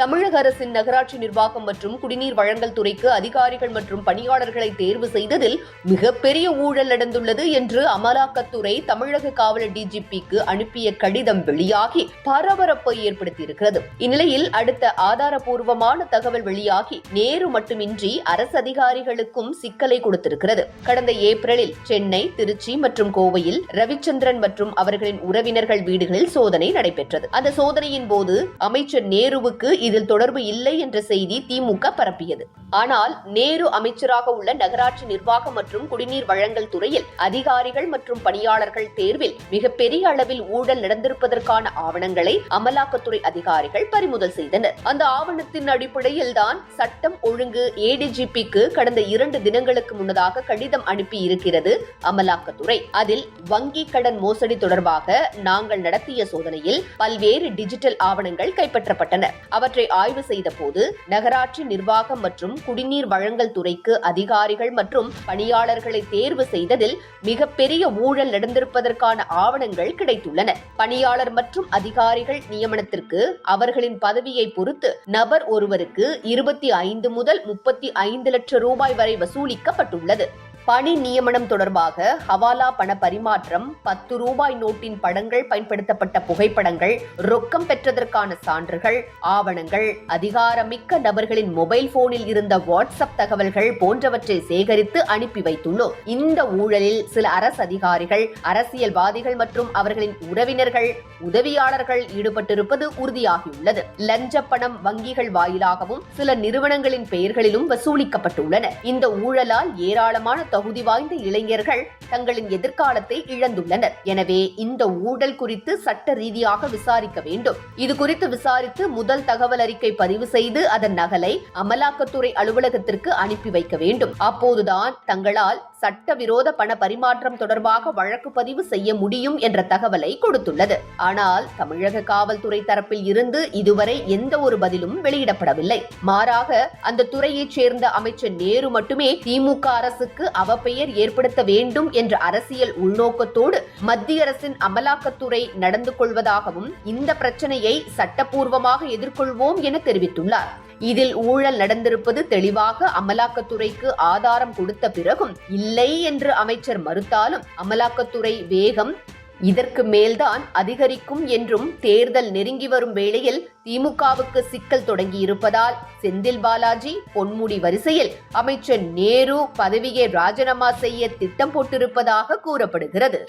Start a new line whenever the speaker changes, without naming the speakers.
தமிழக அரசின் நகராட்சி நிர்வாகம் மற்றும் குடிநீர் வழங்கல் துறைக்கு அதிகாரிகள் மற்றும் பணியாளர்களை தேர்வு செய்ததில் மிகப்பெரிய ஊழல் நடந்துள்ளது என்று அமலாக்கத்துறை தமிழக காவல் டிஜிபிக்கு அனுப்பிய கடிதம் வெளியாகி பரபரப்பை ஏற்படுத்தியிருக்கிறது. இந்நிலையில் அடுத்த ஆதாரபூர்வமான தகவல் வெளியாகி நேரு மட்டுமின்றி அரசு அதிகாரிகளுக்கும் சிக்கலை கொடுத்திருக்கிறது. கடந்த ஏப்ரலில் சென்னை திருச்சி மற்றும் கோவையில் ரவிச்சந்திரன் மற்றும் அவர்களின் உறவினர்கள் வீடுகளில் சோதனை நடைபெற்றது. அந்த சோதனையின் போது அமைச்சர் நேருவுக்கு இதில் தொடர்பு இல்லை என்ற செய்தி திமுக பரப்பியது. ஆனால் நேரு அமைச்சராக உள்ள நகராட்சி நிர்வாகம் மற்றும் குடிநீர் வழங்கல் துறையில் அதிகாரிகள் மற்றும் பணியாளர்கள் தேர்வில் மிகப்பெரிய அளவில் ஊழல் நடந்திருப்பதற்கான ஆவணங்களை அமலாக்கத்துறை அதிகாரிகள் பறிமுதல் செய்தனர். அந்த ஆவணத்தின் அடிப்படையில் தான் சட்டம் ஒழுங்கு ஏடிஜிபிக்கு கடந்த இரண்டு தினங்களுக்கு முன்னதாக கடிதம் அனுப்பி இருக்கிறது அமலாக்கத்துறை. அதில் வங்கி கடன் மோசடி தொடர்பாக நாங்கள் நடத்திய சோதனையில் பல்வேறு டிஜிட்டல் ஆவணங்கள் கைப்பற்றப்பட்டன. அவற்றை ஆய்வு செய்தபோது நகராட்சி நிர்வாகம் மற்றும் குடிநீர் வழங்கல் துறைக்கு அதிகாரிகள் மற்றும் பணியாளர்களை தேர்வு செய்ததில் மிகப்பெரிய ஊழல் நடந்திருப்பதற்கான ஆவணங்கள் கிடைத்துள்ளன. பணியாளர் மற்றும் அதிகாரிகள் நியமனத்திற்கு அவர்களின் பதவியை பொறுத்து நபர் ஒருவருக்கு இருபத்தி ஐந்து முதல் முப்பத்தி ஐந்து லட்சம் ரூபாய் வரை வசூலிக்கப்பட்டுள்ளது. பணி நியமனம் தொடர்பாக ஹவாலா பண பரிமாற்றம் பத்து ரூபாய் நோட்டின் படங்கள் பயன்படுத்தப்பட்ட புகைப்படங்கள் ரொக்கம் பெற்றதற்கான சான்றுகள் ஆவணங்கள் அதிகாரமிக்க நபர்களின் மொபைல் போனில் இருந்த வாட்ஸ்அப் தகவல்கள் போன்றவற்றை சேகரித்து அனுப்பி வைத்துள்ளோம். இந்த ஊழலில் சில அரசு அதிகாரிகள் அரசியல்வாதிகள் மற்றும் அவர்களின் உறவினர்கள் உதவியாளர்கள் ஈடுபட்டிருப்பது உறுதியாகியுள்ளது. லஞ்ச பணம் வங்கிகள் வாயிலாகவும் சில நிறுவனங்களின் பெயர்களிலும் வசூலிக்கப்பட்டுள்ளன. இந்த ஊழலால் ஏராளமான தகுதி வாய்ந்த இளைஞர்கள் தங்களின் எதிர்காலத்தை இழந்துள்ளனர். எனவே இந்த ஊழல் குறித்து சட்ட ரீதியாக விசாரிக்க வேண்டும். இது குறித்து விசாரித்து முதல் தகவல் அறிக்கை பதிவு செய்து அதன் நகலை அமலாக்கத்துறை அலுவலகத்திற்கு அனுப்பி வைக்க வேண்டும். அப்போதுதான் தங்களால் சட்டவிரோத பண பரிமாற்றம் தொடர்பாக வழக்கு பதிவு செய்ய முடியும் என்ற தகவலை கொடுத்துள்ளது. ஆனால் தமிழக காவல்துறை தரப்பில் இருந்து இதுவரை எந்த ஒரு பதிலும் வெளியிடப்படவில்லை. மாறாக அந்த துறையைச் சேர்ந்த அமைச்சர் நேரு மட்டுமே திமுக அரசுக்கு அவப்பெயர் ஏற்படுத்த வேண்டும் என்ற அரசியல் உள்நோக்கத்தோடு மத்திய அரசின் அமலாக்கத்துறை நடந்து கொள்வதாகவும் இந்த பிரச்சனையை சட்டப்பூர்வமாக எதிர்கொள்வோம் என தெரிவித்துள்ளார். இதில் ஊழல் நடந்திருப்பது தெளிவாக அமலாக்கத்துறைக்கு ஆதாரம் கொடுத்த பிறகும் இல்லை என்று அமைச்சர் மறுத்தாலும் அமலாக்கத்துறை வேகம் இதற்கு மேல்தான் அதிகரிக்கும் என்றும் தேர்தல் நெருங்கி வரும் வேளையில் திமுகவுக்கு சிக்கல் தொடங்கியிருப்பதால் செந்தில் பாலாஜி பொன்முடி வரிசையில் அமைச்சர் நேரு பதவியை ராஜினாமா செய்ய திட்டம் போட்டிருப்பதாக கூறப்படுகிறது.